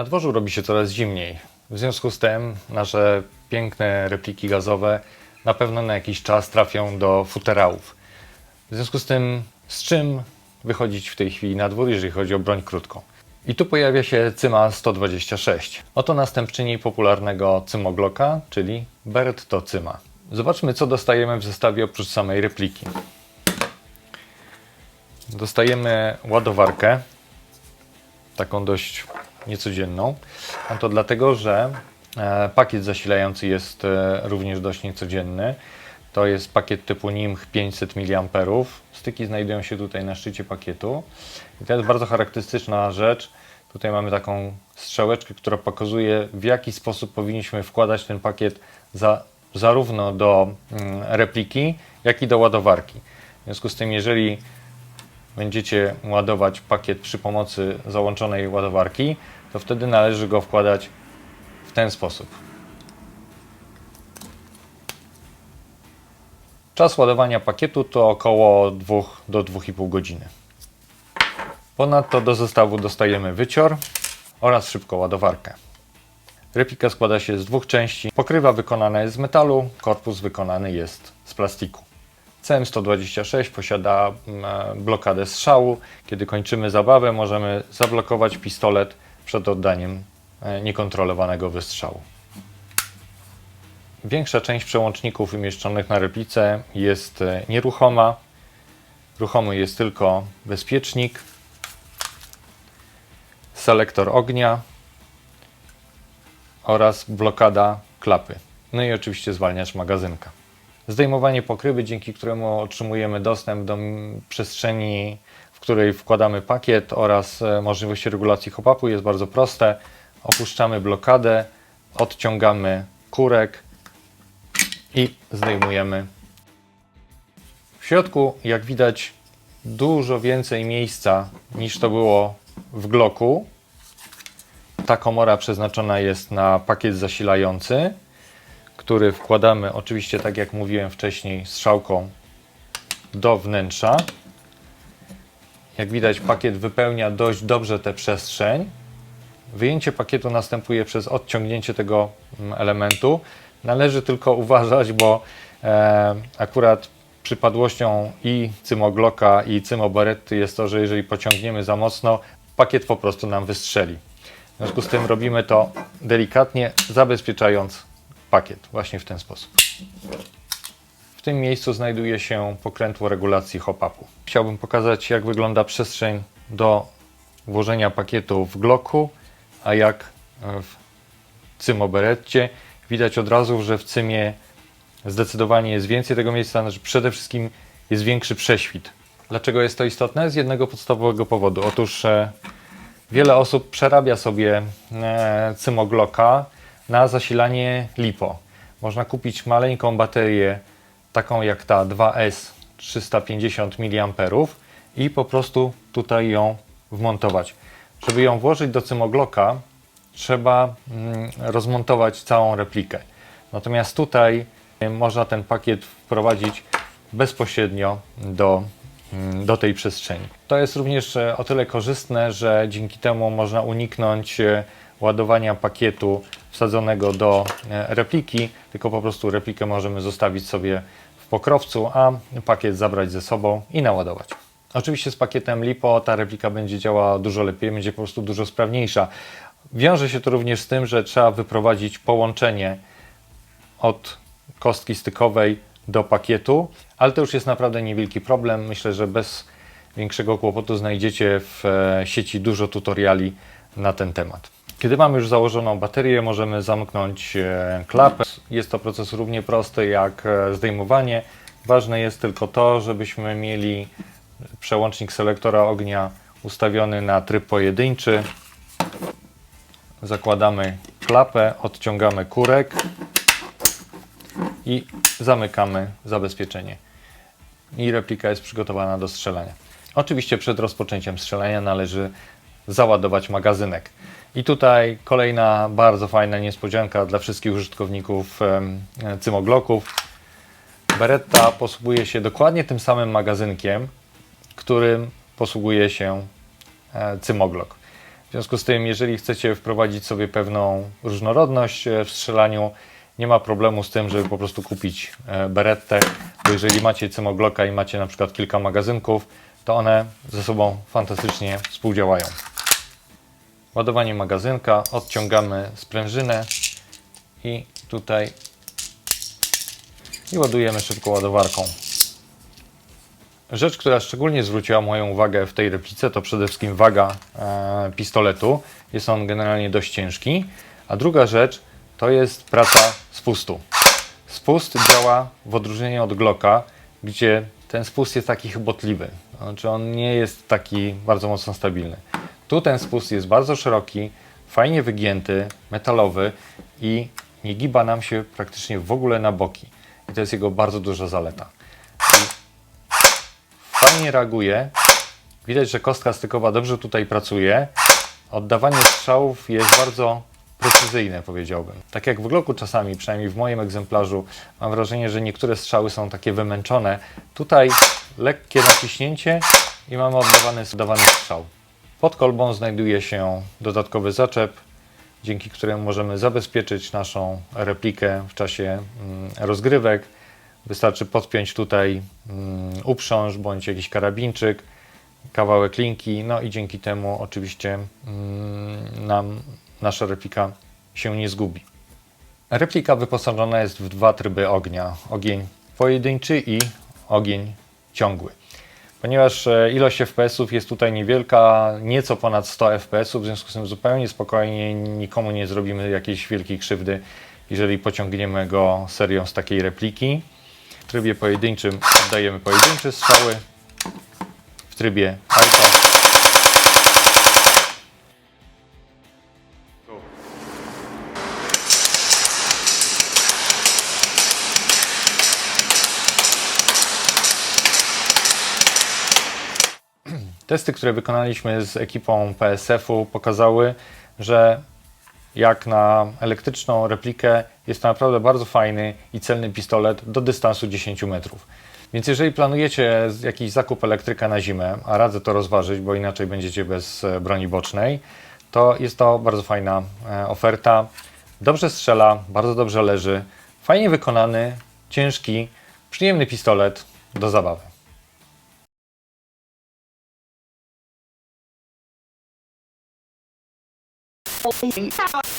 Na dworzu robi się coraz zimniej. W związku z tym nasze piękne repliki gazowe na pewno na jakiś czas trafią do futerałów. W związku z tym, z czym wychodzić w tej chwili na dwór, jeżeli chodzi o broń krótką? I tu pojawia się Cyma 126. Oto następczyni popularnego Cymoglocka, czyli Bertto Cyma. Zobaczmy, co dostajemy w zestawie oprócz samej repliki. Dostajemy ładowarkę, taką dość niecodzienną. A to dlatego, że e, pakiet zasilający jest e, również dość niecodzienny. To jest pakiet typu NIMH 500 mA. Styki znajdują się tutaj na szczycie pakietu. I to jest bardzo charakterystyczna rzecz. Tutaj mamy taką strzałeczkę, która pokazuje w jaki sposób powinniśmy wkładać ten pakiet za, zarówno do mm, repliki, jak i do ładowarki. W związku z tym, jeżeli będziecie ładować pakiet przy pomocy załączonej ładowarki, to wtedy należy go wkładać w ten sposób. Czas ładowania pakietu to około 2 do 2,5 godziny. Ponadto do zestawu dostajemy wycior oraz szybką ładowarkę. Replika składa się z dwóch części. Pokrywa wykonana jest z metalu, korpus wykonany jest z plastiku. CM126 posiada mm, blokadę strzału. Kiedy kończymy zabawę, możemy zablokować pistolet przed oddaniem e, niekontrolowanego wystrzału. Większa część przełączników umieszczonych na replice jest e, nieruchoma. Ruchomy jest tylko bezpiecznik, selektor ognia oraz blokada klapy. No i oczywiście zwalniacz magazynka. Zdejmowanie pokrywy, dzięki któremu otrzymujemy dostęp do przestrzeni, w której wkładamy pakiet oraz e, możliwości regulacji hop-upu jest bardzo proste. Opuszczamy blokadę, odciągamy kurek i zdejmujemy. W środku, jak widać, dużo więcej miejsca niż to było w Glocku. Ta komora przeznaczona jest na pakiet zasilający który wkładamy oczywiście, tak jak mówiłem wcześniej, strzałką do wnętrza. Jak widać, pakiet wypełnia dość dobrze tę przestrzeń. Wyjęcie pakietu następuje przez odciągnięcie tego mm, elementu. Należy tylko uważać, bo e, akurat przypadłością i cymoglocka i cymobaretty jest to, że jeżeli pociągniemy za mocno, pakiet po prostu nam wystrzeli. W związku z tym robimy to delikatnie, zabezpieczając pakiet właśnie w ten sposób. W tym miejscu znajduje się pokrętło regulacji hop-upu. Chciałbym pokazać, jak wygląda przestrzeń do włożenia pakietu w Glocku, a jak w Cymoberetcie. Widać od razu, że w Cymie zdecydowanie jest więcej tego miejsca, znaczy przede wszystkim jest większy prześwit. Dlaczego jest to istotne? Z jednego podstawowego powodu. Otóż e, wiele osób przerabia sobie e, Cymoglocka na zasilanie LiPo. Można kupić maleńką baterię, taką jak ta 2S 350 mA i po prostu tutaj ją wmontować. Żeby ją włożyć do Cymoglocka, trzeba mm, rozmontować całą replikę. Natomiast tutaj można ten pakiet wprowadzić bezpośrednio do, mm, do tej przestrzeni. To jest również e, o tyle korzystne, że dzięki temu można uniknąć e, ładowania pakietu wsadzonego do e, repliki, tylko po prostu replikę możemy zostawić sobie w pokrowcu, a pakiet zabrać ze sobą i naładować. Oczywiście z pakietem LiPo ta replika będzie działała dużo lepiej, będzie po prostu dużo sprawniejsza. Wiąże się to również z tym, że trzeba wyprowadzić połączenie od kostki stykowej do pakietu, ale to już jest naprawdę niewielki problem. Myślę, że bez większego kłopotu znajdziecie w e, sieci dużo tutoriali na ten temat. Kiedy mamy już założoną baterię, możemy zamknąć e, klapę. Jest to proces równie prosty jak e, zdejmowanie. Ważne jest tylko to, żebyśmy mieli przełącznik selektora ognia ustawiony na tryb pojedynczy. Zakładamy klapę, odciągamy kurek i zamykamy zabezpieczenie. I replika jest przygotowana do strzelania. Oczywiście przed rozpoczęciem strzelania należy załadować magazynek. I tutaj kolejna bardzo fajna niespodzianka dla wszystkich użytkowników cymogloków. Beretta posługuje się dokładnie tym samym magazynkiem, którym posługuje się e, cymoglok. W związku z tym, jeżeli chcecie wprowadzić sobie pewną różnorodność e, w strzelaniu, nie ma problemu z tym, żeby po prostu kupić e, berettę, bo jeżeli macie cymoglocka i macie na przykład kilka magazynków, to one ze sobą fantastycznie współdziałają. Ładowanie magazynka, odciągamy sprężynę i tutaj i ładujemy szybko ładowarką. Rzecz, która szczególnie zwróciła moją uwagę w tej replice, to przede wszystkim waga e, pistoletu. Jest on generalnie dość ciężki. A druga rzecz to jest praca spustu. Spust działa w odróżnieniu od Glocka, gdzie ten spust jest taki chybotliwy. Znaczy on nie jest taki bardzo mocno stabilny. Tu ten spust jest bardzo szeroki, fajnie wygięty, metalowy i nie giba nam się praktycznie w ogóle na boki. I to jest jego bardzo duża zaleta. Fajnie reaguje. Widać, że kostka stykowa dobrze tutaj pracuje. Oddawanie strzałów jest bardzo precyzyjne, powiedziałbym. Tak jak w Glocku czasami, przynajmniej w moim egzemplarzu, mam wrażenie, że niektóre strzały są takie wymęczone. Tutaj lekkie naciśnięcie i mamy oddawany, oddawany strzał. Pod kolbą znajduje się dodatkowy zaczep, dzięki któremu możemy zabezpieczyć naszą replikę w czasie mm, rozgrywek. Wystarczy podpiąć tutaj mm, uprząż bądź jakiś karabinczyk, kawałek linki, no i dzięki temu oczywiście mm, nam nasza replika się nie zgubi. Replika wyposażona jest w dwa tryby ognia: ogień pojedynczy i ogień ciągły. Ponieważ e, ilość FPS-ów jest tutaj niewielka, nieco ponad 100 FPS-ów, w związku z tym zupełnie spokojnie nikomu nie zrobimy jakiejś wielkiej krzywdy, jeżeli pociągniemy go serią z takiej repliki. W trybie pojedynczym oddajemy pojedyncze strzały, w trybie auto Testy, które wykonaliśmy z ekipą PSF-u, pokazały, że jak na elektryczną replikę jest to naprawdę bardzo fajny i celny pistolet do dystansu 10 metrów. Więc jeżeli planujecie jakiś zakup elektryka na zimę, a radzę to rozważyć, bo inaczej będziecie bez e, broni bocznej, to jest to bardzo fajna e, oferta. Dobrze strzela, bardzo dobrze leży, fajnie wykonany, ciężki, przyjemny pistolet do zabawy. holding out.